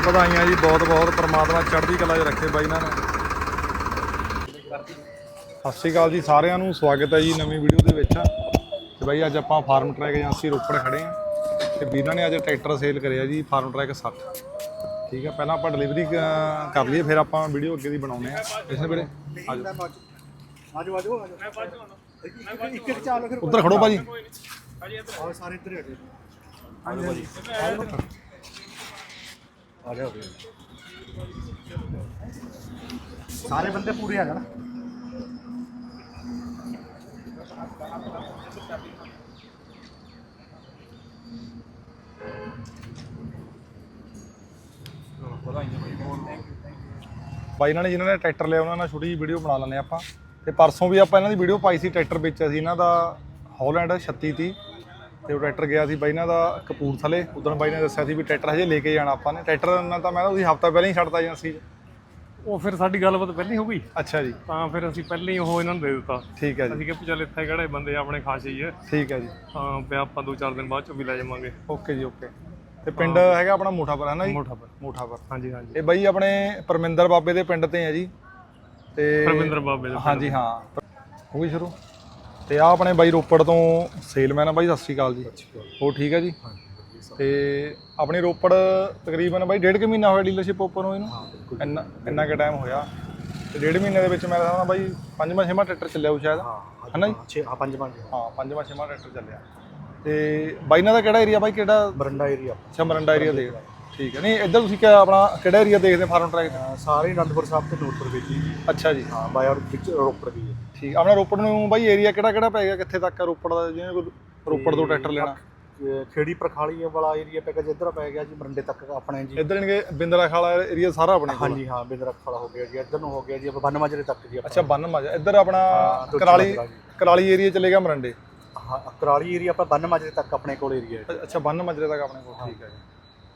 ਵਧਾਈਆਂ ਜੀ ਬਹੁਤ ਬਹੁਤ ਪ੍ਰਮਾਤਮਾ ਚੜ੍ਹਦੀ ਕਲਾ 'ਚ ਰੱਖੇ ਬਾਈ ਇਹਨਾਂ ਨੂੰ। ਸਤਿ ਸ਼੍ਰੀ ਅਕਾਲ ਜੀ ਸਾਰਿਆਂ ਨੂੰ ਸਵਾਗਤ ਹੈ ਜੀ ਨਵੀਂ ਵੀਡੀਓ ਦੇ ਵਿੱਚ। ਤੇ ਬਾਈ ਅੱਜ ਆਪਾਂ ਫਾਰਮ ਟਰੈਕ ਏਜੰਸੀ ਰੋਪੜ ਖੜੇ ਆ ਤੇ ਵੀਰਾਂ ਨੇ ਅੱਜ ਟਰੈਕਟਰ ਸੇਲ ਕਰਿਆ ਜੀ ਫਾਰਮ ਟਰੈਕ 60 ਠੀਕ ਹੈ ਪਹਿਲਾਂ ਆਪਾਂ ਡਿਲੀਵਰੀ ਕਰ ਲਈਏ ਫਿਰ ਆਪਾਂ ਵੀਡੀਓ ਅੱਗੇ ਦੀ ਬਣਾਉਨੇ ਆ ਇਸ ਵੇਲੇ ਆਜੋ ਆਜੋ ਆਜੋ। ਆਜੋ ਇੱਕ ਇੱਕ ਚਾਲੋ ਫਿਰ। ਉੱਧਰ ਖੜੋ ਭਾਜੀ। ਆਓ ਸਾਰੇ ਇੱਧਰ ਆ ਭਾਜੀ। ਆ ਜਾਓ ਸਾਰੇ ਬੰਦੇ ਪੂਰੇ ਆ ਜਾਣਾ। ਬਾਈ ਨਾਲ ਜਿਨ੍ਹਾਂ ਨੇ ਟਰੈਕਟਰ ਲਿਆ, ਉਹਨਾਂ ਨਾਲ ਛੋਟੀ ਜਿਹੀ ਵੀਡੀਓ ਬਣਾ ਲੈਂਦੇ ਆਪਾਂ। ਤੇ ਪਰਸੋਂ ਵੀ ਆਪਾਂ ਇਹਨਾਂ ਦੀ ਵੀਡੀਓ ਪਾਈ ਸੀ ਟਰੈਕਟਰ ਵਿੱਚ। ਅਸੀਂ ਇਹਨਾਂ ਦਾ ਹੌਲੈਂਡ 36 ਤੀ ਤੇ ਉਹ ਟਰੈਕਟਰ ਗਿਆ ਸੀ ਬਾਈ ਇਹਨਾਂ ਦਾ ਕਪੂਰਥਲੇ। ਉਦੋਂ ਬਾਈ ਨੇ ਦੱਸਿਆ ਸੀ ਵੀ ਟਰੈਕਟਰ ਹਜੇ ਲੈ ਕੇ ਜਾਣਾ ਆਪਾਂ ਨੇ। ਟਰੈਕਟਰ ਨਾਲ ਤਾਂ ਮੈਂ ਉਹਦੀ ਹਫਤਾ ਪਹਿਲਾਂ ਹੀ ਛੱਡਤਾ ਏਜੰਸੀ 'ਚ। ਉਹ ਫਿਰ ਸਾਡੀ ਗੱਲਬਾਤ ਪਹਿਲਾਂ ਹੀ ਹੋ ਗਈ। ਅੱਛਾ ਜੀ। ਤਾਂ ਫਿਰ ਅਸੀਂ ਪਹਿਲਾਂ ਹੀ ਉਹ ਇਹਨਾਂ ਨੂੰ ਦੇ ਦਿੱਤਾ। ਠੀਕ ਹੈ ਜੀ। ਅਸੀਂ ਕਿਹਾ ਵੀ ਚੱਲ ਇੱਥੇ ਕਿਹੜੇ ਬੰਦੇ ਆਪਣੇ ਖਾਸ ਹੀ ਹੈ ਠੀਕ ਹੈ ਜੀ। ਤਾਂ ਵੀ ਆਪਾਂ ਦੋ ਚਾਰ ਦਿਨ ਬਾਅਦ ਚ ਵੀ ਲੈ ਜਾਵਾਂਗੇ। ਓਕੇ ਜੀ ਓਕੇ। ਤੇ ਪਿੰਡ ਹੈਗਾ ਆਪਣਾ ਮੋਠਾਪੁਰ ਹੈ ਨਾ ਜੀ? ਮੋਠਾ ਪਰ ਮੋਠਾਪੁਰ। ਹਾਂਜੀ ਹਾਂਜੀ। ਇਹ ਬਾਈ ਆਪਣੇ ਪਰਮਿੰਦਰ ਬਾਬੇ ਦੇ ਪਿੰਡ ਤੇ ਹੈ ਜੀ। ਤੇ ਪਰਵਿੰਦਰ ਬਾਬੇ ਦਾ ਹਾਂਜੀ ਹਾਂ। ਹੋ ਗਈ ਸ਼ੁਰੂ? ਤੇ ਆ ਆਪਣੇ ਬਾਈ ਰੋਪੜ ਤੋਂ ਸੇਲਮੈਨ ਆ ਬਾਈ ਸਤਿ ਸ਼੍ਰੀ ਅਕਾਲ ਜੀ। ਹੋ ਠੀਕ ਹੈ ਜੀ? ਤੇ ਆਪਣੀ ਰੋਪੜ ਤਕਰੀਬਨ ਬਾਈ ਡੇਢ ਕੁ ਮਹੀਨਾ ਹੋਇਆ ਡੀਲਰਸ਼ਿਪ ਓਪਨ ਹੋਈ ਨੂੰ? ਇੰਨਾ ਇੰਨਾ ਕੁ ਟਾਈਮ ਹੋਇਆ। ਤੇ ਡੇਢ ਮਹੀਨੇ ਦੇ ਵਿੱਚ ਮੈਂ ਦੱਸਦਾ ਬਾਈ ਪੰਜਵਾਂ ਛੇਵਾਂ ਟਰੈਕਟਰ ਚੱਲਿਆ ਉਹ ਸ਼ਾਇਦ। ਹਨਾ ਜੀ? ਛੇ ਆ ਪੰਜ ਪੰਜ ਹਾਂ। ਪੰਜਵਾਂ ਛੇਵਾਂ ਟਰੈਕਟਰ ਚੱਲਿਆ। ਤੇ ਬਾਈ ਨਾਲ ਦਾ ਕਿਹੜਾ ਏਰੀਆ ਬਾਈ? ਕਿਹੜਾ ਬਰੰਡਾ ਏਰੀਆ ਅੱਛਾ ਮਰੰਡਾ ਏਰੀਆ ਦੇਖ। ਠੀਕ ਹੈ। ਨਹੀਂ ਇੱਧਰ ਤੁਸੀਂ ਕਿਆ ਆਪਣਾ ਕਿਹੜਾ ਏਰੀਆ ਦੇਖਦੇ ਫਾਰਮ ਟਰੈਕ ਸਾਰੇ ਅਨੰਦਪੁਰ ਸਾਹਿਬ ਤੇ ਨੂਰਪੁਰ ਵਿੱਚ ਜੀ। ਅੱਛਾ ਜੀ। ਹਾਂ ਬਾਇਰ ਵਿੱਚ ਰੋਪੜ ਵੀ ਹੈ ਠੀਕ ਆਪਣਾ ਰੋਪੜ ਨੂੰ ਬਾਈ ਏਰੀਆ ਕਿਹੜਾ ਕਿਹੜਾ ਪੈ ਗਿਆ? ਕਿੱਥੇ ਤੱਕ ਆ ਰੋਪੜ ਦਾ? ਜਿਹਨੇ ਕੋਈ ਰੋਪੜ ਤੋਂ ਟਰੈਕਟਰ ਲੈਣਾ। ਖੇੜੀ ਪ੍ਰਖਾਲੀ ਵਾਲਾ ਏਰੀਆ ਪੈ ਗਿਆ ਜਿੱਧਰ ਪੈ ਗਿਆ ਜੀ ਬਰੰਡੇ ਤੱਕ ਆਪਣੇ ਜੀ। ਇੱਧਰ ਇਨਕੇ ਬਿੰਦਰਾ ਖਾਲਾ ਏਰੀਆ ਸਾਰਾ ਆਪਣੇ ਕੋਲ ਹਾਂਜੀ ਹਾਂ ਬਿੰਦਰ ਖੜਾ ਹੋ ਗਿਆ ਜੀ। ਇੱਧਰ ਨੂੰ ਹੋ ਗਿਆ ਜੀ ਬੰਨ ਮਾਜਰੇ ਤੱਕ ਜੀ ਅੱਛਾ ਬੰਨ ਮਾਜਾ ਇੱਧਰ ਆਪਣਾ ਕਰਾਲੀ ਜੀ। ਕਰਾਲੀ ਏਰੀਆ ਚਲੇਗਾ ਮਰੰਡੇ। ਹਾਂ ਕਰਾਲੀ ਏਰੀਆ ਆਪਾਂ ਬੰਨ ਮਾਜਰੇ ਤੱਕ ਆਪਣੇ ਕੋਲ ਏਰੀਆ ਹੈ ਅੱਛਾ ਬੰਨ ਮਾਜਰੇ ਤੱਕ ਆਪਣੇ ਕੋਲ ਠੀਕ ਹੈ ਜੀ।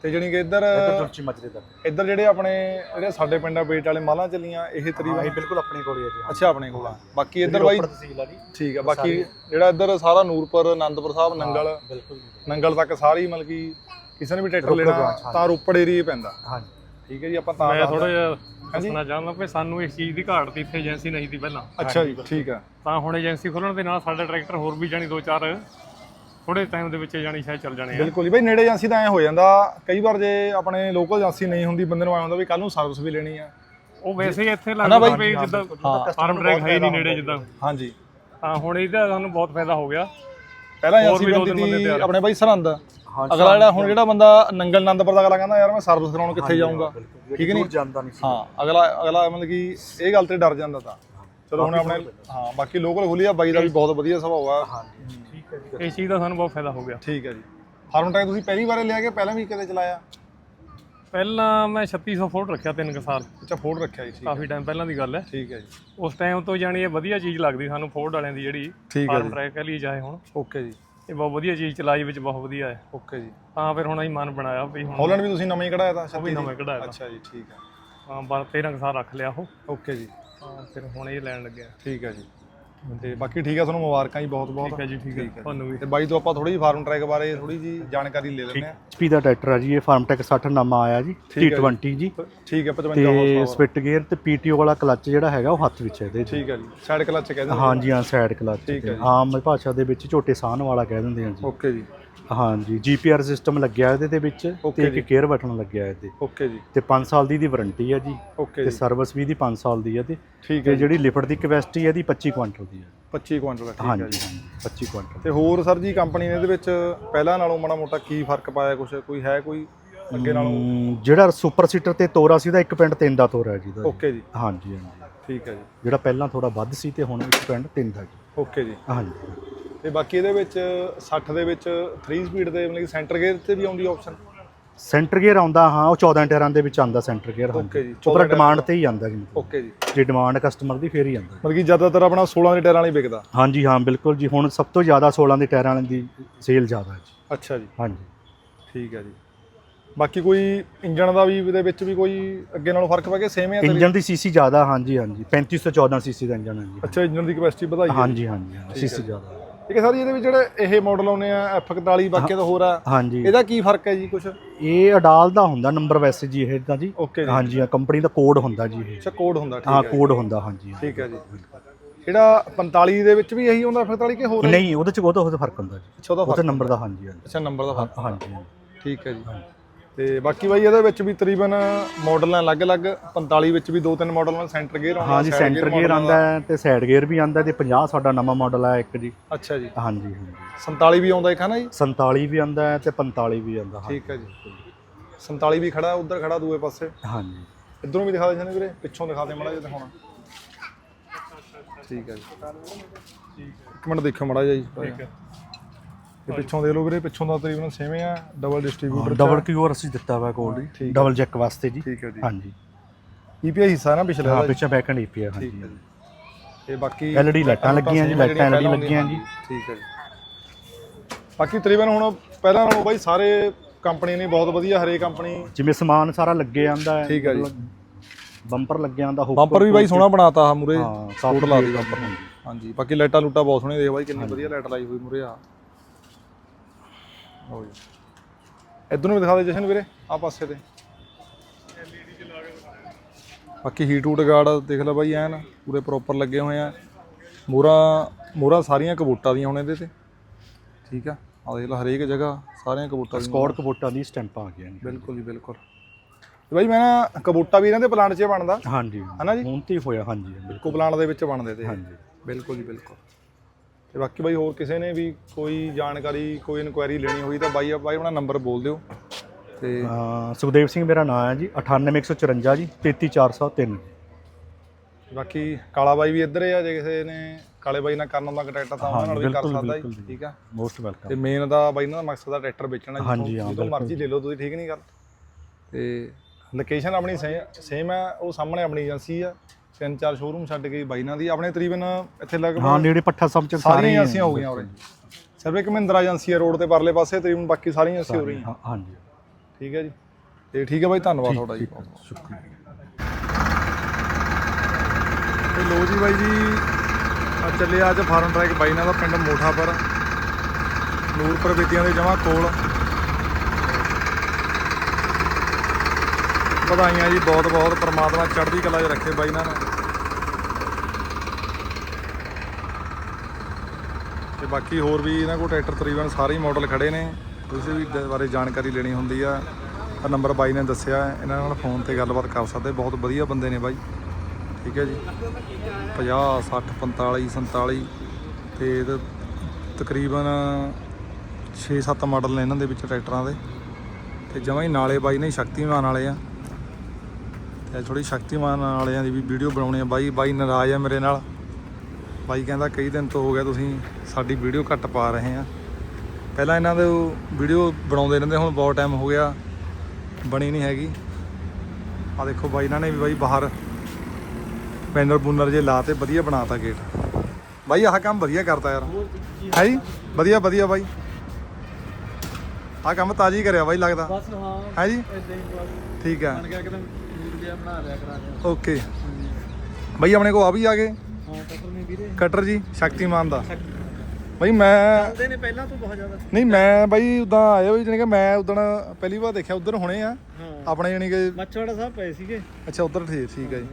ਤੇ ਜਾਣੀ ਕਿ ਇੱਧਰ ਇੱਧਰ ਤੁਲਸੀ ਮਾਜਰੇ ਤੱਕ। ਇੱਧਰ ਜਿਹੜੇ ਆਪਣੇ ਜਿਹੜੇ ਸਾਡੇ ਪਿੰਡਾਂ ਬੇਟ ਵਾਲੇ ਮਾਲਾਂ ਚੱਲੀਆਂ ਇਹ ਹਾਂ ਤਕਰੀਬਨ ਇਹ ਬਿਲਕੁਲ ਆਪਣੇ ਕੋਲ ਹੀ ਹੈ ਜੀ ਅੱਛਾ ਆਪਣੇ ਕੋਲ ਆ। ਬਾਕੀ ਇੱਧਰ ਬਾਈ ਰੋਪੜ ਤਹਿਸੀਲ ਆ ਜੀ ਠੀਕ ਹੈ ਬਾਕੀ ਜਿਹੜਾ ਇੱਧਰ ਸਾਰਾ ਨੂਰਪੁਰ ਆਨੰਦਪੁਰ ਸਾਹਿਬ ਨੰਗਲ ਬਿਲਕੁਲ ਨੰਗਲ ਤੱਕ ਸਾਰੀ ਮਤਲਬ ਕਿ ਕਿਸੇ ਨੇ ਵੀ ਟਰੈਕਟਰ ਲੈਣਾ ਤਾਂ ਰੋਪੜ ਏਰੀਆ ਪੈਂਦਾ। ਹਾਂਜੀ ਠੀਕ ਹੈ ਜੀ ਆਪਾਂ ਤਾਂ ਮੈਂ ਥੋੜਾ ਜਿਹਾ ਦੱਸਣਾ ਚਾਹੁੰਦਾ ਵੀ ਸਾਨੂੰ ਇਸ ਚੀਜ਼ ਦੀ ਘਾਟ ਸੀ ਇੱਥੇ ਏਜੰਸੀ ਨਹੀਂ ਸੀ ਪਹਿਲਾਂ। ਅੱਛਾ ਜੀ ਠੀਕ ਹੈ ਤਾਂ ਹੁਣ ਏਜੰਸੀ ਖੋਲਣ ਦੇ ਨਾਲ ਸਾਡਾ ਟਰੈਕਟਰ ਹੋਰ ਵੀ ਜਾਣੀ ਦੋ ਚਾਰ ਥੋੜੇ ਟਾਈਮ ਦੇ ਵਿੱਚ ਜਾਣੀ ਸ਼ਾਇਦ ਚੱਲ ਜਾਣੇ ਆ। ਬਿਲਕੁਲ ਜੀ। ਬਈ ਨੇੜੇ ਏਜੰਸੀ ਤਾਂ ਐ ਹੋ ਜਾਂਦਾ। ਕਈ ਵਾਰ ਜੇ ਆਪਣੇ ਲੋਕਲ ਏਜੰਸੀ ਨਹੀਂ ਹੁੰਦੀ ਬੰਦੇ ਨੂੰ ਆਇਆ ਹੁੰਦਾ ਵੀ ਕੱਲ ਨੂੰ ਸਰਵਿਸ ਵੀ ਲੈਣੀ ਆ। ਉਹ ਵੈਸੇ ਹੀ ਇੱਥੇ ਲੱਗਦਾ ਵੀ ਜਿੱਦਾਂ ਹਾਂ ਫਾਰਮ ਟਰੈਕ ਹੈ ਹੀ ਨਹੀਂ ਨੇੜੇ ਜਿੱਦਾਂ। ਹਾਂਜੀ। ਤਾਂ ਹੁਣ ਇਹਦਾ ਸਾਨੂੰ ਬਹੁਤ ਫਾਇਦਾ ਹੋ ਗਿਆ। ਪਹਿਲਾਂ ਏਜੰਸੀ ਦੋ ਬੰਦੀ ਤਿਆਰ। ਆਪਣੇ ਬਾਈ ਸਰਹੰਦ। ਹਾਂ ਅਗਲਾ ਜਿਹੜਾ ਹੁਣ ਜਿਹੜਾ ਬੰਦਾ ਨੰਗਲ ਆਨੰਦਪੁਰ ਦਾ ਅਗਲਾ ਕਹਿੰਦਾ ਯਾਰ ਮੈਂ ਸਰਵਿਸ ਕਰਾਉਣ ਕਿੱਥੇ ਜਾਊਂਗਾ? ਠੀਕ ਨਹੀਂ? ਜਾਂਦਾ ਨਹੀਂ ਹਾਂ ਅਗਲਾ ਅਗਲਾ ਮਤਲਬ ਕਿ ਇਹ ਗੱਲ ਤੇ ਡਰ ਜਾਂਦਾ ਤਾਂ। ਚਲੋ ਹੁਣ ਆਪਣੇ ਹਾਂ ਬਾਕੀ ਲੋਕਲ ਖੁੱਲੀ ਆ ਬਾਈ ਦਾ ਵੀ ਬਹੁਤ ਵਧੀਆ ਸੁਭਾਅ ਆ। ਹੈ ਜੀ ਇਸ ਚੀਜ਼ ਦਾ ਸਾਨੂੰ ਬਹੁਤ ਫਾਇਦਾ ਹੋ ਗਿਆ। ਠੀਕ ਹੈ ਜੀ। ਫਾਰਮ ਟਰੈਕ ਤੁਸੀਂ ਪਹਿਲੀ ਵਾਰੇ ਲਿਆ ਕੇ ਪਹਿਲਾਂ ਵੀ ਕਦੇ ਚਲਾਇਆ? ਪਹਿਲਾਂ ਮੈਂ 3600 ਫੁੱਟ ਰੱਖਿਆ ਤਿੰਨ ਕੁ ਸਾਲ। ਅੱਛਾ ਫੋਰਡ ਰੱਖਿਆ ਜੀ ਠੀਕ ਕਾਫੀ ਟਾਈਮ ਪਹਿਲਾਂ ਦੀ ਗੱਲ ਹੈ। ਠੀਕ ਹੈ ਜੀ। ਉਸ ਟਾਈਮ ਤੋਂ ਜਾਣੀ ਇਹ ਵਧੀਆ ਚੀਜ਼ ਲੱਗਦੀ ਸਾਨੂੰ ਫੋਰਡ ਵਾਲਿਆਂ ਦੀ ਜਿਹੜੀ ਠੀਕ ਹੈ ਫਾਰਮ ਜੀ। ਟਰੈਕ ਕਹ ਲਈ ਜਾਏ ਹੁਣ। ਓਕੇ ਜੀ। ਇਹ ਬਹੁਤ ਵਧੀਆ ਚੀਜ਼ ਚਲਾਈ ਵਿੱਚ ਬਹੁਤ ਵਧੀਆ ਹੈ। ਓਕੇ ਜੀ। ਤਾਂ ਫਿਰ ਹੁਣ ਅਸੀਂ ਮਨ ਬਣਾਇਆ ਵੀ ਹੁਣ ਹੌਲੈਂਡ ਵੀ ਤੁਸੀਂ ਨਵਾਂ ਹੀ ਕਢਾਇਆ ਤਾਂ ਉਹ ਵੀ 36 ਨਵੇਂ ਕਢਾਇਆ ਅੱਛਾ ਜੀ ਠੀਕ ਹੈ। ਹਾਂ ਬਸ 13 ਕੁ ਸਾਲ ਰੱਖ ਲਿਆ ਉਹ। ਓਕੇ ਜੀ। ਤਾਂ ਫਿਰ ਹੁਣ ਇਹ ਲੈਣ ਲੱਗਿਆ। ਠੀਕ ਹੈ ਜੀ। ਤੇ ਬਾਕੀ ਠੀਕ ਹੈ ਤੁਹਾਨੂੰ ਮੁਬਾਰਕਾਂ ਜੀ ਬਹੁਤ ਬਹੁਤ। ਠੀਕ ਹੈ ਜੀ ਠੀਕ ਹੈ ਤੁਹਾਨੂੰ ਵੀ। ਤੇ ਬਾਈ ਤੋਂ ਆਪਾਂ ਥੋੜੀ ਜਿਹੀ ਫਾਰਮ ਟਰੈਕ ਬਾਰੇ ਥੋੜੀ ਜੀ ਜਾਣਕਾਰੀ ਲੈ ਲੈਂਦੇ ਆ HP ਦਾ ਟਰੈਕਟਰ ਆ ਜੀ ਇਹ ਫਾਰਮਟੈਕ 60 ਨਾਮਾ ਆਇਆ ਜੀ ਠੀਕ ਹੈ T20 ਜੀ। ਠੀਕ ਹੈ 55 ਤੇ ਹਾਰਸ ਸਪਿਟ ਗੇਅਰ ਤੇ PTO ਵਾਲਾ ਕਲੱਚ ਜਿਹੜਾ ਹੈਗਾ ਉਹ ਹੱਥ ਵਿੱਚ ਹੈ ਇਹਦੇ ਜੀ ਠੀਕ ਹੈ ਜੀ ਸਾਈਡ ਕਲਚ ਕਹਿੰਦੇ ਨੇ ਹਾਂਜੀ ਹਾਂ ਸਾਈਡ ਕਲੱਚ ਠੀਕ ਹੈ ਜੀ। ਆਮ ਭਾਸ਼ਾ ਦੇ ਵਿੱਚ ਝੋਟੇ ਸਾਹਨ ਵਾਲਾ ਕਹਿ ਦਿੰਦੇ ਆ ਜੀ। ਓਕੇ ਜੀ। ਹਾਂਜੀ GPR ਸਿਸਟਮ ਲੱਗਿਆ ਇਹਦੇ ਦੇ ਵਿੱਚ ਤੇ ਇੱਕ ਗੇਅਰ ਬਟਨ ਲੱਗਿਆ ਇਹਦੇ। ਓਕੇ ਜੀ। ਤੇ 5 ਸਾਲ ਦੀ ਦੀ ਵਾਰੰਟੀ ਹੈ ਜੀ। ਓਕੇ ਤੇ ਸਰਵਿਸ ਵੀ ਦੀ 5 ਸਾਲ ਦੀ ਹੈ ਤੇ ਠੀਕ ਹੈ ਜਿਹੜੀ ਲਿਫਟ ਦੀ ਕੈਪੈਸਿਟੀ ਹੈ ਇਹਦੀ 25 ਕੁਇੰਟਲ ਦੀ ਹੈ 25 ਕੁਇੰਟਲ ਠੀਕ ਹੈ ਹਾਂਜੀ ਜੀ। ਹਾਂਜੀ 25 ਕੁਇੰਟਲ ਤੇ ਹੋਰ ਸਰ ਜੀ ਕੰਪਨੀ ਨੇ ਇਹਦੇ ਵਿੱਚ ਪਹਿਲਾਂ ਨਾਲੋਂ ਮਾੜਾ ਮੋਟਾ ਕੀ ਫ਼ਰਕ ਪਾਇਆ ਕੁਛ? ਕੋਈ ਹੈ ਕੋਈ ਅੱਗੇ ਨਾਲੋਂ? ਜਿਹੜਾ ਸੁਪਰ ਸੀਟਰ ਤੇ ਤੋਰਾ ਸੀ ਉਹਦਾ ਇੱਕ ਪਿੰਡ ਤਿੰਨ ਦਾ ਤੋਰਾ ਹੈ ਜੀ ਦਾ ਓਕੇ ਜੀ। ਹਾਂਜੀ ਹਾਂਜੀ। ਠੀਕ ਹੈ ਜੀ। ਜਿਹੜਾ ਪਹਿਲਾਂ ਥੋੜਾ ਵੱਧ ਸੀ ਤੇ ਹੁਣ ਇੱਕ ਪਿੰਡ ਤਿੰਨ ਦਾ ਜੀ। ਓਕੇ ਜੀ। ਹਾਂਜੀ। ਤੇ ਬਾਕੀ ਇਹਦੇ ਵਿੱਚ 60 ਦੇ ਵਿੱਚ 3 ਸਪੀਡ ਦੇ ਮਤਲਬ ਕਿ ਸੈਂਟਰ ਗੇਅਰ ਤੇ ਵੀ ਆਉਂਦੀ ਆਪਸ਼ਨ ਸੈਂਟਰ ਗੇਅਰ ਆਉਂਦਾ ਹਾਂ ਉਹ 14 ਟਾਇਰਾਂ ਦੇ ਵਿੱਚ ਆਉਂਦਾ ਸੈਂਟਰ ਗੇਅਰ ਓਕੇ ਜੀ, ਉੱਪਰ 14 ਡਿਮਾਂਡ ਤੇ ਹੀ ਆਉਂਦਾ ਜੀ। ਓਕੇ ਜੀ। ਜੇ ਡਿਮਾਂਡ ਕਸਟਮਰ ਦੀ ਫੇਰ ਹੀ ਆਉਂਦਾ। ਮਤਲਬ ਕਿ ਜ਼ਿਆਦਾਤਰ ਆਪਣਾ 16 ਦੇ ਟਾਇਰਾਂ ਵਾਲੀ ਵਿਕਦਾ। ਹਾਂਜੀ ਹਾਂ ਬਿਲਕੁਲ ਜੀ। ਹੁਣ ਸਭ ਤੋਂ ਜ਼ਿਆਦਾ 16 ਦੇ ਟਾਇਰਾਂ ਵਾਲਿਆਂ ਦੀ ਸੇਲ ਜ਼ਿਆਦਾ ਹੈ ਜੀ। ਅੱਛਾ ਜੀ। ਹਾਂਜੀ। ਠੀਕ ਹੈ ਜੀ। ਬਾਕੀ ਕੋਈ ਇੰਜਨ ਦਾ ਵੀ ਇਹਦੇ ਵਿੱਚ ਵੀ ਕੋਈ ਅੱਗੇ ਨਾਲੋਂ ਫ਼ਰਕ ਪੈ ਗਿਆ? ਸੇਮ ਹੈ ਇੰਜਨ ਦੀ ਸੀਸੀ ਜ਼ਿਆਦਾ ਹਾਂਜੀ ਹਾਂਜੀ। 3514 ਸੀਸੀ ਦਾ ਇੰਜਨ ਹੈ ਜੀ। ਅੱਛਾ ਇੰਜਨ ਦੀ ਕਪੈਸਿਟੀ ਵਧਾਈ ਹੈ ਹਾਂਜੀ ਹਾਂਜੀ ਸੀਸੀ ਜ਼ਿਆਦਾ ਇੱਕ ਸਰ ਇਹਦੇ ਵਿੱਚ ਜਿਹੜੇ ਇਹ ਮਾਡਲ ਆਉਨੇ ਆ F41 ਬਾਕੀ ਤਾਂ ਹੋਰ ਆ ਹਾਂਜੀ। ਇਹਦਾ ਕੀ ਫ਼ਰਕ ਹੈ ਜੀ ਕੁਛ? ਇਹ ਅਡਾਲ ਦਾ ਹੁੰਦਾ ਨੰਬਰ ਵੈਸੇ ਜੀ ਇਹ ਤਾਂ ਜੀ। ਹਾਂਜੀ ਕੰਪਨੀ ਦਾ ਕੋਡ ਹੁੰਦਾ ਜੀ ਇਹ। ਅੱਛਾ ਕੋਡ ਹੁੰਦਾ ਠੀਕ ਹਾਂ ਹੈ ਕੋਡ ਹੁੰਦਾ ਹਾਂਜੀ ਠੀਕ ਹੈ ਜੀ। ਜਿਹੜਾ 45 ਦੇ ਵਿੱਚ ਵੀ ਇਹੀ ਹੁੰਦਾ F41 ਕਿ ਹੋਰ ਹੈ? ਨਹੀਂ ਉਹਦੇ ਚ ਉਹਦਾ ਫ਼ਰਕ ਹੁੰਦਾ ਜੀ। ਅੱਛਾ ਉਹਦਾ ਉਹਦੇ ਫ਼ਰਕ ਨੰਬਰ ਦਾ ਹਾਂਜੀ ਅੱਛਾ ਨੰਬਰ ਦਾ ਫ਼ਰਕ। ਹਾਂਜੀ। ਠੀਕ ਹੈ ਜੀ। ਤੇ ਬਾਕੀ ਬਾਈ ਇਹਦੇ ਵਿੱਚ ਵੀ ਤਕਰੀਬਨ ਮਾਡਲ ਅਲੱਗ-ਅਲੱਗ 45 ਵਿੱਚ ਵੀ ਦੋ ਤਿੰਨ ਮਾਡਲ ਨਾਲ ਸੈਂਟਰ ਗੇਅਰ ਆਉਂਦਾ ਹਾਂਜੀ ਸੈਂਟਰ ਗੇਅਰ ਆਂਦਾ ਹੈ ਤੇ ਸਾਈਡ ਗੇਅਰ ਵੀ ਆਂਦਾ ਤੇ 50 ਸਾਡਾ ਨਵਾਂ ਮਾਡਲ ਹੈ ਇੱਕ ਜੀ। ਅੱਛਾ ਜੀ। ਹਾਂਜੀ ਹਾਂਜੀ। 47 ਵੀ ਆਉਂਦਾ ਇੱਕ ਹੈ ਨਾ ਜੀ? 47 ਵੀ ਆਂਦਾ ਹੈ ਤੇ 45 ਵੀ ਹਾਂ ਠੀਕ ਹੈ ਜੀ। 47 ਵੀ ਖੜਾ ਉਧਰ ਖੜਾ ਦੂਏ ਪਾਸੇ। ਹਾਂਜੀ। ਇਧਰੋਂ ਵੀ ਦਿਖਾ ਦੇ ਜਨੇ ਵੀਰੇ ਪਿੱਛੋਂ ਦਿਖਾ ਦੇ ਮੜਾ ਜਿਹਾ ਦਿਖਾਉਣਾ। ਠੀਕ ਹੈ ਜੀ। ਇੱਕ ਮਿੰਟ ਦੇਖੋ ਮੜਾ ਜਿਹਾ ਜੀ। ਠੀਕ ਹੈ। ਇਹ ਪਿੱਛੋਂ ਦੇਖ ਲਓ ਵੀਰੇ ਪਿੱਛੋਂ ਦਾ ਤਕਰੀਬਨ ਸੇਮ ਆ ਡਬਲ ਡਿਸਟ੍ਰੀਬਿਊਟਰ ਡਬਲ ਕਿਊਆਰ ਅਸੀਂ ਦਿੱਤਾ ਹੋਇਆ ਠੀਕ ਜੀ ਡਬਲ ਜੈਕ ਵਾਸਤੇ ਜੀ। ਠੀਕ ਹੈ ਜੀ। ਹਾਂਜੀ। ਈਪੀਆਈ ਹਿੱਸਾ ਨਾ ਪਿਛਲੇ ਹਾਂ ਦਾ? ਪਿੱਛੇ ਬੈਕ ਐਂਡ ਹਾਂਜੀ। ਤੇ ਬਾਕੀ LED ਲਾਈਟਾਂ ਲੱਗੀਆਂ ਜੀ, ਲਾਈਟਾਂ LED ਲੱਗੀਆਂ ਜੀ। ਠੀਕ ਹੈ ਜੀ। ਬਾਕੀ ਤਕਰੀਬਨ ਹੁਣ ਪਹਿਲਾਂ ਨਾਲੋਂ ਬਾਈ ਸਾਰੇ ਕੰਪਨੀ ਨੇ ਬਹੁਤ ਵਧੀਆ ਹਰੇ ਕੰਪਨੀ ਜਿਵੇਂ ਸਮਾਨ ਸਾਰਾ ਲੱਗੇ ਆਂਦਾ ਹੈ ਠੀਕ ਹੈ ਜੀ। ਬੰਪਰ ਲੱਗਿਆ ਆਂਦਾ ਹੁੱਕ ਬੰਪਰ ਵੀ ਬਾਈ ਸੋਹਣਾ ਬਣਾਤਾ ਆ ਮੂਰੇ ਹਾਂ ਕੋਟ ਲਾ ਦੀ ਬੰਪਰ। ਹਾਂਜੀ ਬਾਕੀ ਲਾਈਟਾਂ ਲੂਟਾਂ ਬਹੁਤ ਸੋਹਣੀਆਂ ਦੇਖ ਬਾਈ ਕਿੰਨੀ ਵਧੀਆ ਲਾਈਟ ਲਾਈ ਹੋਈ ਮੂਰੇ ਆ। ਇਧਰ ਨੂੰ ਵੀ ਦਿਖਾ ਦੇ ਜਸ਼ਨ ਵੀਰੇ ਆ ਪਾਸੇ ਤੇ। ਬਾਕੀ ਹੀਟ ਹੂਟ ਗਾਰਡ ਦੇਖ ਲੈ ਬਾਈ ਐਨ ਪੂਰੇ ਪ੍ਰੋਪਰ ਲੱਗੇ ਹੋਏ ਆ। ਮੋਰਾ ਮੋਰਾ ਸਾਰੀਆਂ ਕਬੂਟਾਂ ਦੀਆਂ ਹੁਣ ਇਹਦੇ ਤੇ। ਠੀਕ ਆ? ਆ ਦੇਖ ਲੈ ਹਰੇਕ ਜਗ੍ਹਾ ਸਾਰੀਆਂ ਕਬੂਟਾਂ ਦੀਆਂ। ਸਕੌਟ ਕਬੋਟਾਂ ਦੀ ਸਟੈਂਪਾਂ ਆ ਗਈਆਂ ਨੇ। ਬਿਲਕੁਲ ਜੀ ਬਿਲਕੁਲ। ਤੇ ਬਾਈ ਮੈਂ ਨਾ ਕਬੂਟਾ ਵੀ ਇਹਨਾਂ ਦੇ ਪਲਾਂਟ 'ਚ ਹੀ ਬਣਦਾ। ਹਾਂਜੀ। ਹਨਾ ਜੀ? ਹੁਣ ਤੇ ਹੀ ਹੋਇਆ ਹਾਂਜੀ ਬਿਲਕੁਲ ਪਲਾਂਟ ਦੇ ਵਿੱਚ ਬਣਦੇ ਤੇ। ਹਾਂਜੀ। ਬਿਲਕੁਲ ਜੀ ਬਿਲਕੁਲ। ਤੇ ਬਾਕੀ ਬਾਈ ਹੋਰ ਕਿਸੇ ਨੇ ਵੀ ਕੋਈ ਜਾਣਕਾਰੀ ਕੋਈ ਇਨਕੁਆਇਰੀ ਲੈਣੀ ਹੋਈ ਤਾਂ ਬਾਈ ਬਾਈ ਆਪਣਾ ਨੰਬਰ ਬੋਲ ਦਿਓ। ਤੇ ਅਹ ਸੁਖਦੇਵ ਸਿੰਘ ਮੇਰਾ ਨਾਮ ਹੈ ਜੀ 98154 ਜੀ 33403 ਬਾਕੀ ਕਾਲਾ ਬਾਈ ਵੀ ਇੱਧਰ ਹੀ ਆ ਜੇ ਕਿਸੇ ਨੇ ਕਾਲੇ ਬਾਈ ਨਾਲ ਕਰਨ ਦਾ ਕੰਟੈਕਟ ਤਾਂ ਉਹਨਾਂ ਨਾਲ ਵੀ ਕਰ ਬਿਲਕੁਲ, ਸਕਦਾ ਬਿਲਕੁਲ ਜੀ। ਠੀਕ ਆ? ਮੋਸਟ ਤੇ ਵੈਲਕਮ ਮੇਨ ਦਾ ਬਾਈ ਇਹਨਾਂ ਦਾ ਮਕਸਦ ਆ ਟਰੈਕਟਰ ਵੇਚਣਾ ਜੀ ਹਾਂਜੀ, ਹਾਂ, ਜਿੱਥੋਂ ਮਰਜ਼ੀ ਲੈ ਲਓ ਤੁਸੀਂ ਠੀਕ ਨਹੀਂ ਗੱਲ। ਤੇ ਲੋਕੇਸ਼ਨ ਆਪਣੀ ਸੇਮ ਹੈ ਉਹ ਸਾਹਮਣੇ ਆਪਣੀ ਏਜੰਸੀ ਆ। ਤਿੰਨ ਚਾਰ ਸ਼ੋਰੂਮ ਛੱਡ ਕੇ ਬਾਈ ਨਾਲ ਦੀ ਆਪਣੇ ਤਕਰੀਬਨ ਇੱਥੇ ਹਾਂ ਲਗਭਗ ਨੇੜੇ ਪੱਠਾ ਸਭ ਚ ਸਾਰੀਆਂ ਏਜੰਸੀਆਂ ਹੋ ਗਈਆਂ ਉਰੇ। ਸਿਰਫ ਇੱਕ ਮਹਿੰਦਰਾ ਏਜੰਸੀ ਆ ਰੋਡ ਤੇ ਪਰਲੇ ਪਾਸੇ ਤਕਰੀਬਨ ਬਾਕੀ ਸਾਰੀਆਂ ਏਜੰਸੀ ਹੋ ਰਹੀਆਂ। ਹਾਂ- ਹਾਂਜੀ। ਠੀਕ ਹੈ ਜੀ। ਤੇ ਠੀਕ ਹੈ ਬਾਈ ਧੰਨਵਾਦ ਤੁਹਾਡਾ ਜੀ। ਸ਼ੁਕਰੀਆ। ਤੇ ਲੋ ਜੀ ਬਾਈ ਜੀ ਆ ਚੱਲੇ ਅੱਜ ਫਾਰਮ ਟਰੈਕ ਬਾਈ ਨਾਲ ਦਾ ਪਿੰਡ ਮੋਠਾਪੁਰ ਨੂਰਪੁਰ ਬੇਟੀਆਂ ਦੇ ਜਮਾ ਕੋਲ। ਵਧਾਈਆਂ ਜੀ, ਬਹੁਤ ਬਹੁਤ, ਪ੍ਰਮਾਤਮਾ ਚੜ੍ਹਦੀ ਕਲਾ 'ਚ ਰੱਖੇ ਬਾਈ ਇਹਨਾਂ ਨਾਲ ਤੇ ਬਾਕੀ ਹੋਰ ਵੀ ਇਹਨਾਂ ਕੋਲ ਟਰੈਕਟਰ ਤਕਰੀਬਨ ਸਾਰੇ ਹੀ ਮਾਡਲ ਖੜੇ ਨੇ। ਤੁਸੀਂ ਵੀ ਬਾਰੇ ਜਾਣਕਾਰੀ ਲੈਣੀ ਹੁੰਦੀ ਆ। ਆ ਨੰਬਰ ਬਾਈ ਨੇ ਦੱਸਿਆ, ਇਹਨਾਂ ਨਾਲ ਫੋਨ ਤੇ ਗੱਲਬਾਤ ਕਰ ਸਕਦੇ। ਬਹੁਤ ਵਧੀਆ ਬੰਦੇ ਨੇ ਬਾਈ। ਠੀਕ ਹੈ ਜੀ। 50 60 45 47 ਤੇ ਤਕਰੀਬਨ 6-7 ਮਾਡਲ ਨੇ ਇਹਨਾਂ ਦੇ ਵਿੱਚ ਟਰੈਕਟਰਾਂ ਦੇ। ਤੇ ਜਮਾਂ ਹੀ ਨਾਲੇ ਬਾਈ ਨੇ ਸ਼ਕਤੀਮਾਨ ਵਾਲੇ ਆ। ਤੇ ਥੋੜੀ ਸ਼ਕਤੀਮਾਨ ਵਾਲਿਆਂ ਦੀ ਵੀ ਵੀਡੀਓ ਬਣਾਉਣੀ ਆ। ਬਾਈ ਬਾਈ ਨਾਰਾਜ਼ ਆ ਮੇਰੇ ਨਾਲ। ਬਾਈ ਕਹਿੰਦਾ ਕਈ ਦਿਨ ਤੋਂ ਹੋ ਗਿਆ ਤੁਸੀਂ ਸਾਡੀ ਵੀਡੀਓ ਘੱਟ ਪਾ ਰਹੇ ਆ। ਪਹਿਲਾਂ ਇਹਨਾਂ ਦੇ ਵੀਡੀਓ ਬਣਾਉਂਦੇ ਰਹਿੰਦੇ ਹੁਣ ਬਹੁਤ ਟਾਈਮ ਹੋ ਗਿਆ। ਬਣੀ ਨਹੀਂ ਹੈਗੀ। ਆ ਦੇਖੋ ਬਾਈ ਇਹਨਾਂ ਨੇ ਵੀ ਬਾਈ ਬਾਹਰ ਬੈਨਰ ਬੂਨਰ ਜੇ ਲਾ ਤੇ ਵਧੀਆ ਬਣਾਤਾ ਗੇਟ ਬਾਈ ਆਹ ਕੰਮ ਵਧੀਆ ਕਰਤਾ ਯਾਰ। ਹੈ? ਜੀ ਵਧੀਆ ਵਧੀਆ ਬਾਈ। ਆਹ ਕੰਮ ਤਾਜੀ ਕਰਿਆ ਬਾਈ ਲੱਗਦਾ। ਬਸ ਹਾਂ। ਹੈ ਜੀ? ਠੀਕ ਹੈ ਜਿਹਾ ਬਣਾ ਲਿਆ ਕਰਾ ਓਕੇ। ਬਾਈ ਆਪਣੇ ਕੋ ਆ ਵੀ ਆ ਗਏ? ਹਾਂ ਵੀਰੇ। ਕਟਰ ਜੀ ਸ਼ਕਤੀਮਾਨ ਦਾ। ਬਾਈ ਮੈਂ ਚੱਲਦੇ ਨੇ ਪਹਿਲਾਂ ਤੋਂ ਬਹੁਤ ਜ਼ਿਆਦਾ। ਨਹੀਂ ਮੈਂ ਬਾਈ ਉਦਾਂ ਆਇਆ ਵੀ ਜਾਣੀ ਕਿ ਮੈਂ ਉਦਣ ਪਹਿਲੀ ਵਾਰ ਦੇਖਿਆ ਉਧਰ ਹੁਣੇ ਆ। ਹਾਂ। ਆਪਣੇ ਜਾਣੀ ਕਿ ਮੱਛਵਾੜਾ ਸਾਹਿਬ ਪਏ ਸੀਗੇ। ਅੱਛਾ ਉਧਰ ਠੀਕ ਠੀਕ ਹੈ ਜੀ।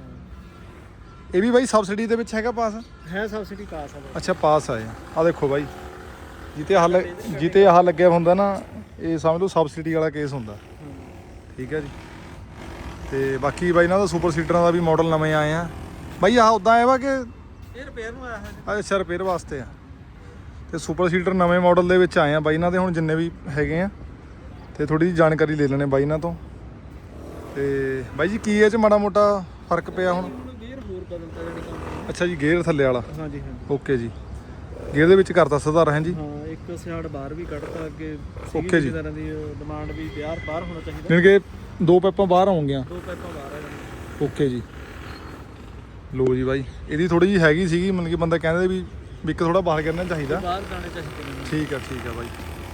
ਇਹ ਵੀ ਬਾਈ ਸਬਸਿਡੀ ਦੇ ਵਿੱਚ ਹੈਗਾ ਪਾਸ? ਹੈ ਸਬਸਿਡੀ ਕਾਸ ਆ ਅੱਛਾ ਪਾਸ ਆਏ ਆ ਦੇਖੋ ਬਾਈ। ਜਿੱਤੇ ਆਹ ਲ- ਜਿੱਤੇ ਆਹ ਲੱਗਿਆ ਹੁੰਦਾ ਨਾ ਇਹ ਸਮਝ ਲਓ ਸਬਸਿਡੀ ਵਾਲਾ ਕੇਸ ਹੁੰਦਾ। ਠੀਕ ਹੈ ਜੀ। ਤੇ ਬਾਕੀ ਬਾਈ ਇਹਨਾਂ ਦਾ ਸੁਪਰ ਸੀਟਰਾਂ ਦਾ ਵੀ ਮਾਡਲ ਨਵੇਂ ਆਏ ਆ। ਬਾਈ ਆਹ ਉਦਾਂ ਆਇਆ ਵਾ ਕਿ ਇਹ ਰਿਪੇਅਰ ਨੂੰ ਆਇਆ ਹੈ ਅੱਛਾ ਰਿਪੇਅਰ ਵਾਸਤੇ ਆ। ਤੇ ਸੁਪਰ ਸੀਟਰ ਨਵੇਂ ਮਾਡਲ ਦੇ ਵਿੱਚ ਆਏ ਆ ਬਾਈ ਇਹਨਾਂ ਦੇ ਹੁਣ ਜਿੰਨੇ ਵੀ ਹੈਗੇ ਆ। ਤੇ ਥੋੜੀ ਜਿਹੀ ਜਾਣਕਾਰੀ ਲੈ ਲੈਣੇ ਬਾਈ ਇਹਨਾਂ ਤੋਂ। ਤੇ ਬਾਈ ਜੀ ਕੀ ਇਹ ਚ ਮਾੜਾ ਮੋਟਾ ਫ਼ਰਕ ਪਿਆ ਹੁਣ? ਗੇਅਰ ਹੋਰ ਬਦਲਤਾ ਜਿਹੜੀ ਕੰਪਨੀ ਅੱਛਾ ਜੀ ਗੇਅਰ ਥੱਲੇ ਵਾਲਾ। ਹਾਂਜੀ ਹਾਂ ਓਕੇ ਜੀ। ਗੇਅਰ ਦੇ ਵਿੱਚ ਕਰਤਾ ਸੁਧਾਰ ਹੈ ਜੀ? ਹਾਂ ਇੱਕ ਸਿਆੜ ਬਾਹਰ ਵੀ ਕੱਢਤਾ ਅੱਗੇ Okay ਜੀ। ਤਰ੍ਹਾਂ ਦੀ ਡਿਮਾਂਡ ਵੀ ਬਿਆਰ ਬਾਹਰ ਹੋਣਾ ਚਾਹੀਦਾ। ਜਾਣੀ ਕਿ ਦੋ ਪੈਪਾਂ ਬਾਹਰ ਆਉਂਗੀਆਂ ਦੋ ਪੈਪਾਂ ਬਾਹਰ ਆ ਓਕੇ ਜੀ। ਲੋ ਜੀ ਬਾਈ ਇਹਦੀ ਥੋੜੀ ਜੀ ਹੈਗੀ ਸੀਗੀ ਮਤਲਬ ਕਿ ਬੰਦਾ ਕਹਿੰਦੇ ਵੀ ਵੀ ਇੱਕ ਥੋੜਾ ਬਾਹਰ ਕਰਨਾ ਚਾਹੀਦਾ। ਬਾਹਰ ਜਾਣੇ ਚਾਹੀਦੇ ਨੇ। ਠੀਕ ਆ ਠੀਕ ਆ ਬਾਈ।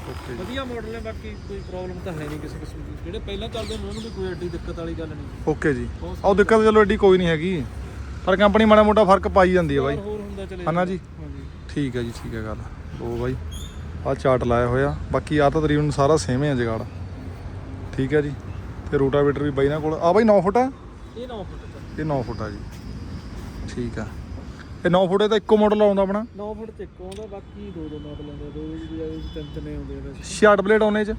ਓਕੇ ਜੀ। ਵਧੀਆ ਮਾਡਲ ਨੇ ਬਾਕੀ ਕੋਈ ਪ੍ਰੋਬਲਮ ਤਾਂ ਹੈ ਨਹੀਂ ਕਿਸੇ ਕਿਸਮ ਦੀ। ਜਿਹੜੇ ਪਹਿਲਾਂ ਚੱਲਦੇ ਨੇ ਉਹਨਾਂ ਨੂੰ ਕੋਈ ਐਡੀ ਦਿੱਕਤ ਵਾਲੀ ਗੱਲ ਨਹੀਂ। ਓਕੇ ਜੀ। ਆਹ ਦਿੱਕਤ ਚਲੋ ਐਡੀ ਕੋਈ ਨਹੀਂ ਹੈਗੀ। ਪਰ ਕੰਪਨੀ ਮਾੜਾ ਮੋਟਾ ਫ਼ਰਕ ਪਾਈ ਜਾਂਦੀ ਹੈ ਬਾਈ। ਹੋਰ ਹੁੰਦਾ ਚਲੇ ਹਨਾ ਜੀ? ਠੀਕ ਹੈ ਜੀ ਠੀਕ ਹੈ ਗੱਲ। ਲੋ ਬਾਈ ਆ ਚਾਰਟ ਲਾਇਆ ਹੋਇਆ। ਬਾਕੀ ਆ ਤਾਂ ਤਕਰੀਬਨ ਸਾਰਾ ਸੇਮ ਹੈ ਜਗਾੜ। ਠੀਕ ਹੈ ਜੀ। ਤੇ ਰੋਟਾਵੇਟਰ ਵੀ ਬਾਈ ਨਾਲ ਕੋਲ। ਆ ਬਾਈ 9 ਫੁੱਟ ਆ? ਇਹ 9 ਫੁੱਟ ਇਹ 9 ਫੁੱਟ ਆ ਜੀ। ਠੀਕ ਆ। ਇਹ 9 ਫੁੱਟ ਦਾ ਇੱਕੋ ਮਾਡਲ ਆਉਂਦਾ ਆਪਣਾ? 9 ਫੁੱਟ ਚ ਇੱਕ ਆਉਂਦਾ ਬਾਕੀ ਦੋ ਦੋ ਮਾਡਲ ਆਉਂਦੇ ਦੋ ਦੀ ਬਜਾਏ ਤਿੰਨ ਤਿੰਨ ਆਉਂਦੇ ਆ ਵੈਸੇ। 66 ਬਲੇਡ ਆਉਣੇ ਚ?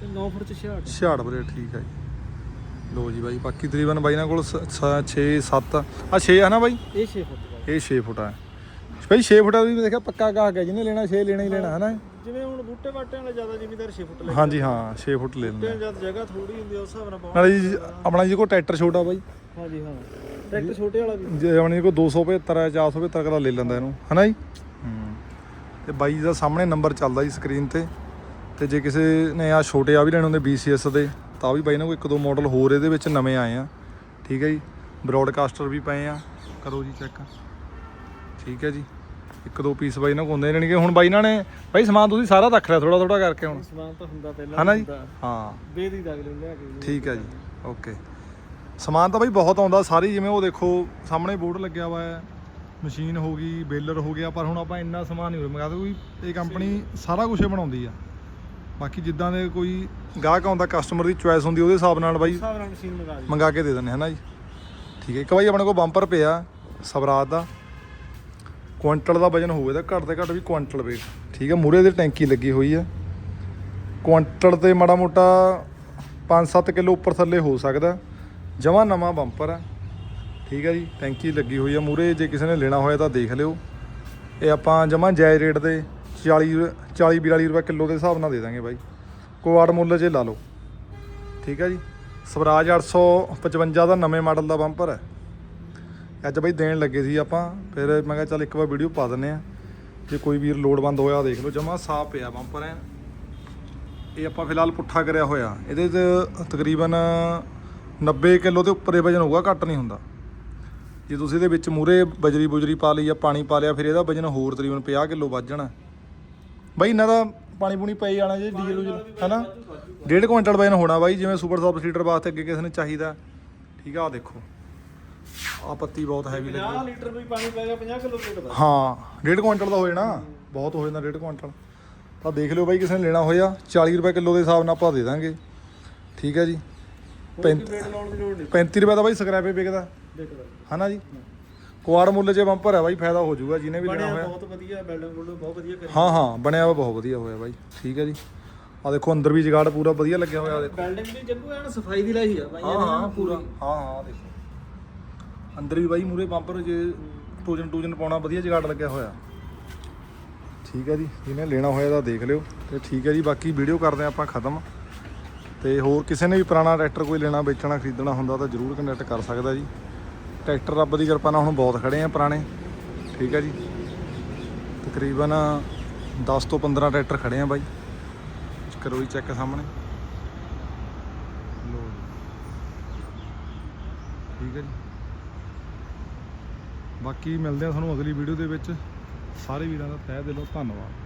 ਤੇ 9 ਫੁੱਟ ਚ 66 66 ਬਲੇਡ ਠੀਕ ਆ ਜੀ। ਲੋ ਜੀ ਬਾਈ ਬਾਕੀ ਤਕਰੀਬਨ ਬਾਈ ਨਾਲ ਕੋਲ 6 7 ਆ। 6 ਹੈ ਨਾ ਬਾਈ? ਇਹ 6 ਫੁੱਟ ਦਾ। ਇਹ 6 ਫੁੱਟ ਆ। ਬਾਈ 6 ਫੁੱਟ ਦਾ ਵੀ ਦੇਖਿਆ ਪੱਕਾ ਗਾਹਕ ਹੈ ਜਿਹਨੇ ਲੈਣਾ 6 ਲੈਣਾ ਹੀ ਲੈਣਾ ਹੈ। ਨਾ ਜਿਵੇਂ ਹੁਣ ਬੂਟੇ ਬਾਟਿਆਂ ਵਾਲੇ ਜ਼ਿਆਦਾ ਜ਼ਿਮੀਦਾਰ 6 ਫੁੱਟ ਲੈ ਹਾਂਜੀ ਹਾਂ 6 ਫੁੱਟ ਲੈ ਲੈਂਦੇ ਜਦ ਜਗ੍ਹਾ ਥੋੜੀ ਹੁੰਦੀ ਆ, ਉਸ ਹਿਸਾਬ ਨਾਲ ਪਾਉਣਾ ਨਾਲੇ ਜੀ ਆਪਣਾ ਜੀ ਕੋਲ ਟਰੈਕਟਰ ਛੋਟਾ ਬਾਈ? ਹਾਂਜੀ ਹਾਂ ਟਰੈਕਟਰ ਛੋਟੇ ਵਾਲਾ ਵੀ। ਜੇ ਆਪਣੇ ਕੋਲ 275 ਹੈ 475 ਕਦਾ ਲੈ ਲੈਂਦਾ ਇਹਨੂੰ ਹਨਾ ਜੀ? ਹੂੰ। ਤੇ ਬਾਈ ਦਾ ਸਾਹਮਣੇ ਨੰਬਰ ਚੱਲਦਾ ਜੀ ਸਕਰੀਨ ਤੇ। ਤੇ ਜੇ ਕਿਸੇ ਨੇ ਆ ਛੋਟੇ ਆ ਵੀ ਲੈਣੇ ਹੁੰਦੇ BCS ਦੇ ਤਾਂ ਵੀ ਬਾਈ ਨਾਲ ਕੋਈ ਇੱਕ ਦੋ ਮਾਡਲ ਹੋਰ ਇਹਦੇ ਵਿੱਚ ਨਵੇਂ ਆਏ ਆ। ਠੀਕ ਹੈ ਜੀ? ਬ੍ਰੌਡਕਾਸਟਰ ਵੀ ਪਏ ਆ। ਕਰੋ ਜੀ ਚੈੱਕ ਠੀਕ ਹੈ ਜੀ? ਇੱਕ ਦੋ ਪੀਸ ਬਾਈ ਨਾਲ ਹੁੰਦੇ ਜਾਣਗੇ ਹੁਣ ਬਾਈ ਨਾਲ ਨੇ ਬਾਈ ਸਮਾਨ ਤੁਸੀਂ ਸਾਰਾ ਰੱਖ ਲਿਆ ਥੋੜਾ ਥੋੜਾ ਕਰਕੇ ਹੁਣ। ਸਮਾਨ ਤਾਂ ਹੁੰਦਾ ਪਹਿਲਾਂ ਹਨਾ ਜੀ। ਹਾਂ। ਬੇਦੀ ਦਾ ਅਗਲੇ ਨੂੰ ਲਿਆ ਕੇ। ਠੀਕ ਹੈ ਜੀ। ਓਕੇ। ਸਮਾਨ ਤਾਂ ਬਾਈ ਬਹੁਤ ਆਉਂਦਾ ਸਾਰੀ ਜਿਵੇਂ ਉਹ ਦੇਖੋ ਸਾਹਮਣੇ ਬੋਰਡ ਲੱਗਿਆ ਹੋਇਆ ਹੈ। ਮਸ਼ੀਨ ਹੋ ਗਈ ਬੇਲਰ ਹੋ ਗਿਆ ਪਰ ਹੁਣ ਆਪਾਂ ਇੰਨਾ ਸਮਾਨ ਨਹੀਂ ਮੰਗਾ ਕੋਈ ਇਹ ਕੰਪਨੀ ਸਾਰਾ ਕੁਝ ਬਣਾਉਂਦੀ ਆ। ਬਾਕੀ ਜਿੱਦਾਂ ਦੇ ਕੋਈ ਗਾਹਕ ਆਉਂਦਾ ਕਸਟਮਰ ਦੀ ਚੁਆਇਸ ਹੁੰਦੀ ਉਹਦੇ ਹਿਸਾਬ ਨਾਲ ਬਾਈ ਹਿਸਾਬ ਨਾਲ ਮਸ਼ੀਨ ਮੰਗਾ ਕੇ ਦੇ ਦਿੰਦੇ ਹਨਾ ਜੀ? ਠੀਕ ਹੈ ਇੱਕ ਬਾਈ ਆਪਣੇ ਕੋਲ ਬੰਪਰ ਪਿਆ ਸਵਰਾਜ ਦਾ। ਕੁਆਂਟਲ ਦਾ ਵਜਨ ਹੋਵੇ ਤਾਂ ਘੱਟ ਤੋਂ ਘੱਟ ਵੀ ਕੁਆਂਟਲ ਵੇਟ ਠੀਕ ਹੈ ਮੂਰੇ ਦੇ ਟੈਂਕੀ ਲੱਗੀ ਹੋਈ ਹੈ। ਕੁਆਂਟਲ ਤੇ ਮਾੜਾ ਮੋਟਾ 5-7 ਕਿਲੋ ਉੱਪਰ ਥੱਲੇ ਹੋ ਸਕਦਾ ਜਮਾ ਨਵਾਂ ਬੰਪਰ ਹੈ। ਠੀਕ ਹੈ ਜੀ, ਟੈਂਕੀ ਲੱਗੀ ਹੋਈ ਹੈ ਮੂਰੇ ਜੇ ਕਿਸੇ ਨੇ ਲੈਣਾ ਹੋਇਆ ਤਾਂ ਦੇਖ ਲਿਓ। ਇਹ ਆਪਾਂ ਜਮਾ ਜਾਇਜ਼ ਰੇਟ ਦੇ 40 40 42 ਰੁਪਏ ਕਿਲੋ ਦੇ ਹਿਸਾਬ ਨਾਲ ਦੇ ਦਾਂਗੇ ਬਾਈ। ਕੁਆੜ ਮੁੱਲ ਜੇ ਲਾ ਲਓ। ਠੀਕ ਹੈ ਜੀ, ਸਵਰਾਜ 855 ਦਾ ਨਵੇਂ ਮਾਡਲ ਦਾ ਬੰਪਰ ਹੈ। ਅੱਜ ਬਾਈ ਦੇਣ ਲੱਗੇ ਸੀ ਆਪਾਂ, ਫਿਰ ਮੈਂ ਕਿਹਾ ਚੱਲ ਇੱਕ ਵਾਰ ਵੀਡੀਓ ਪਾ ਦਿੰਨੇ ਆ ਜੇ ਕੋਈ ਵੀਰ ਲੋੜਵੰਦ ਹੋਇਆ ਦੇਖ ਲਓ, ਜਮਾ ਸਾਫ਼ ਪਿਆ ਬੰਪਰ ਐ ਇਹ ਆਪਾਂ ਫਿਲਹਾਲ ਪੁੱਠਾ ਕਰਿਆ ਹੋਇਆ। ਇਹਦੇ 'ਚ ਤਕਰੀਬਨ 90 ਕਿਲੋ ਦੇ ਉੱਪਰ ਇਹ ਵਜਨ ਹੋਊਗਾ, ਘੱਟ ਨਹੀਂ ਹੁੰਦਾ। ਜੇ ਤੁਸੀਂ ਇਹਦੇ ਵਿੱਚ ਮੂਰੇ ਬਜਰੀ ਬੁਜਰੀ ਪਾ ਲਈ ਜਾਂ ਪਾਣੀ ਪਾ ਲਿਆ, ਫਿਰ ਇਹਦਾ ਵਜਨ ਹੋਰ ਤਕਰੀਬਨ 50 ਕਿਲੋ ਵੱਧ ਜਾਣਾ। ਬਾਈ ਇਹਨਾਂ ਦਾ ਪਾਣੀ ਪੂਣੀ ਪਈ ਜਾਣਾ ਜੇ ਡੀਜ਼ਲ ਉਜਲ ਹੈਨਾ? ਡੇਢ ਕੁਇੰਟਲ ਵਜਨ ਹੋਣਾ ਬਾਈ, ਜਿਵੇਂ ਸੁਪਰ ਸਬ ਸੀਟਰ ਵਾਸਤੇ ਅੱਗੇ ਕਿਸੇ ਨੂੰ ਚਾਹੀਦਾ। ਠੀਕ ਆ, ਆਹ ਦੇਖੋ। ਆ ਪੱਤੀ ਬਹੁਤ ਹੈਵੀ ਲੱਗੀ। 50 ਲੀਟਰ ਵੀ ਪਾਣੀ ਪੈ ਗਿਆ 50 ਕਿਲੋ ਪੇਟ ਦਾ ਹਾਂ ਡੇਢ ਕੁਇੰਟਲ ਦਾ ਹੋ ਜਾਣਾ ਬਹੁਤ ਹੋ ਜਾਂਦਾ ਡੇਢ ਕੁਇੰਟਲ। ਤਾਂ ਦੇਖ ਲਿਓ ਬਾਈ ਕਿਸੇ ਨੇ ਲੈਣਾ ਹੋਇਆ 40 ਰੁਪਏ ਕਿਲੋ ਦੇ ਹਿਸਾਬ ਨਾਲ ਆਪਾਂ ਦੇ ਦਾਂਗੇ। ਠੀਕ ਹੈ ਜੀ। ਕੋਈ ਵੇਟ ਲਾਉਣ ਦੀ ਲੋੜ ਨਹੀਂ। 35 ਰੁਪਏ ਦਾ ਬਾਈ ਸਕ੍ਰੈਪੇ ਵਿਕਦਾ। ਹਨਾ ਜੀ? ਕੁਆੜ ਮੁੱਲ 'ਚ ਬੰਪਰ ਹੈ ਬਾਈ ਫਾਇਦਾ ਹੋ ਜਾਊਗਾ ਜਿਹਨੇ ਵੀ ਲੈਣਾ ਬਣਿਆ ਹੋਇਆ। ਬਹੁਤ ਵਧੀਆ ਬਿਲਡਿੰਗ ਬੁਲਡਿੰਗ ਬਹੁਤ ਵਧੀਆ ਕਰੀ। ਹਾਂ ਹਾਂ ਬਣਿਆ ਵਾ ਬਹੁਤ ਵਧੀਆ ਹੋਇਆ ਬਾਈ। ਠੀਕ ਹੈ ਜੀ। ਆ ਦੇਖੋ ਅੰਦਰ ਵੀ ਜਗਾੜ ਪੂਰਾ ਵਧੀਆ ਲੱਗਿਆ ਹੋਇਆ ਦੇਖੋ। ਬਿਲਡਿੰਗ ਵੀ ਜੱਗੂ ਐਨ ਸਫ਼ਾਈ ਦੀ ਲਾਈ ਆ ਬਾਈ ਹਾਂ ਹਾਂ ਪੂਰਾ। ਹਾਂ ਹਾਂ ਦੇਖੋ। ਅੰਦਰ ਵੀ ਬਾਈ ਮੂਰੇ ਬੰਪਰ ਜੇ ਟੂਜਨ ਟੂਜਨ ਪਾਉਣਾ, ਵਧੀਆ ਜਗਾੜ ਲੱਗਿਆ ਹੋਇਆ। ਠੀਕ ਹੈ ਜੀ, ਜਿਹਨੇ ਲੈਣਾ ਹੋਇਆ ਤਾਂ ਦੇਖ ਲਿਓ। ਤੇ ਠੀਕ ਹੈ ਜੀ, ਬਾਕੀ ਵੀਡੀਓ ਕਰਦੇ ਹਾਂ ਆਪਾਂ ਖਤਮ। ਤੇ ਹੋਰ ਕਿਸੇ ਨੇ ਵੀ ਪੁਰਾਣਾ ਟਰੈਕਟਰ ਕੋਈ ਲੈਣਾ, ਵੇਚਣਾ, ਖਰੀਦਣਾ ਹੁੰਦਾ ਤਾਂ ਜਰੂਰ ਕੰਟੈਕਟ ਕਰ ਸਕਦਾ ਜੀ। ਟਰੈਕਟਰ ਰੱਬ ਦੀ ਕਿਰਪਾ ਨਾਲ ਹੁਣ ਬਹੁਤ ਖੜੇ ਆ ਪੁਰਾਣੇ। ਠੀਕ ਹੈ ਜੀ। ਤਕਰੀਬਨ 10 ਤੋਂ 15 ਟਰੈਕਟਰ ਖੜੇ ਆ ਬਾਈ। ਕਰੋ ਜੀ ਚੈੱਕ ਸਾਹਮਣੇ। ਲੋ ਠੀਕ ਹੈ ਜੀ। ਬਾਕੀ ਮਿਲਦੇ ਆ ਤੁਹਾਨੂੰ ਅਗਲੀ ਵੀਡੀਓ ਦੇ ਵਿੱਚ। ਸਾਰੇ ਵੀਰਾਂ ਦਾ ਤਹਿ ਦਿਲੋਂ ਧੰਨਵਾਦ।